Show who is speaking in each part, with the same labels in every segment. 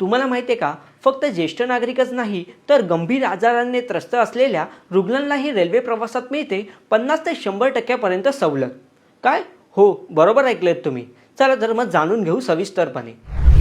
Speaker 1: तुम्हाला माहिती आहे का? फक्त ज्येष्ठ नागरिकच नाही तर गंभीर आजारांनी त्रस्त असलेल्या रुग्णांनाही रेल्वे प्रवासात मिळते पन्नास ते शंभर टक्क्यापर्यंत सवलत. काय? हो बरोबर ऐकलेत तुम्ही. चला तर मग जाणून घेऊ सविस्तरपणे.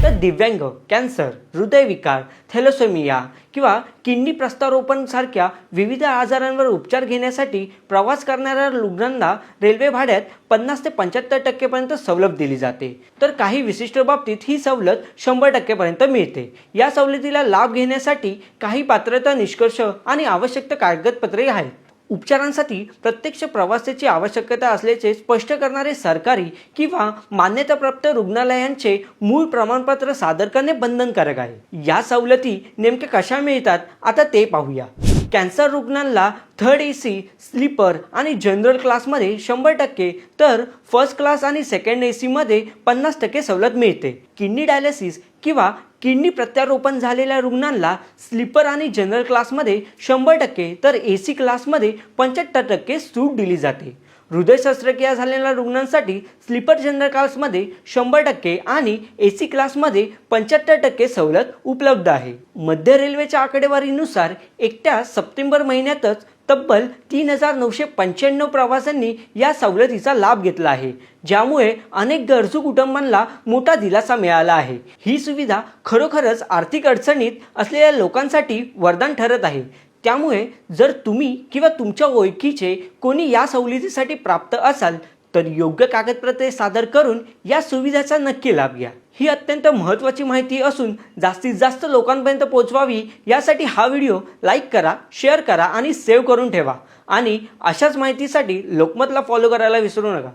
Speaker 1: तर दिव्यांग कॅन्सर हृदयविकार थॅलोसेमिया किंवा किडनी प्रस्तारोपणसारख्या विविध आजारांवर उपचार घेण्यासाठी प्रवास करणाऱ्या रुग्णांना रेल्वे भाड्यात पन्नास ते पंच्याहत्तर टक्केपर्यंत सवलत दिली जाते. तर काही विशिष्ट बाबतीत ही सवलत शंभर टक्केपर्यंत मिळते. या सवलतीला लाभ घेण्यासाठी काही पात्रता निष्कर्ष आणि आवश्यक कागदपत्रे आहेत. उपचारांसाठी प्रत्यक्ष प्रवासाची आवश्यकता असल्याचे स्पष्ट करणारे सरकारी किंवा मान्यताप्राप्त रुग्णालयांचे मूळ प्रमाणपत्र सादर करणे बंधनकारक आहे. या सवलती नेमक्या कशा मिळतात? आता ते पाहूया. कॅन्सर रुग्णांना थर्ड ए सी स्लीपर आणि जनरल क्लासमध्ये शंभर टक्के तर फर्स्ट क्लास आणि सेकंड ए सीमध्ये पन्नास टक्के सवलत मिळते. किडनी डायलिसिस किंवा किडनी प्रत्यारोपण झालेल्या रुग्णांना स्लीपर आणि जनरल क्लासमध्ये शंभर टक्के तर ए सी क्लासमध्ये पंच्याहत्तर टक्के सूट दिली जाते. हृदय शस्त्रक्रिया झालेल्या रुग्णांसाठी स्लीपर जनरल क्लासमध्ये शंभर टक्के आणि ए सी क्लासमध्ये पंच्याहत्तर टक्के सवलत उपलब्ध आहे. मध्य रेल्वेच्या आकडेवारीनुसार एकट्या सप्टेंबर महिन्यातच तब्बल तीन हजार नऊशे पंच्याण्णव प्रवाशांनी या सवलतीचा लाभ घेतला आहे. ज्यामुळे अनेक गरजू कुटुंबांना मोठा दिलासा मिळाला आहे. ही सुविधा खरोखरच आर्थिक अडचणीत असलेल्या लोकांसाठी वरदान ठरत आहे. त्यामुळे जर तुम्ही किंवा तुमच्या ओळखीचे कोणी या सवलतीसाठी प्राप्त असाल तर योग्य कागदपत्रे सादर करून या सुविधेचा नक्की लाभ घ्या. ही अत्यंत महत्त्वाची माहिती असून जास्तीत जास्त लोकांपर्यंत पोहोचवावी यासाठी हा व्हिडिओ लाईक करा शेअर करा आणि सेव्ह करून ठेवा. आणि अशाच माहितीसाठी लोकमतला फॉलो करायला विसरू नका.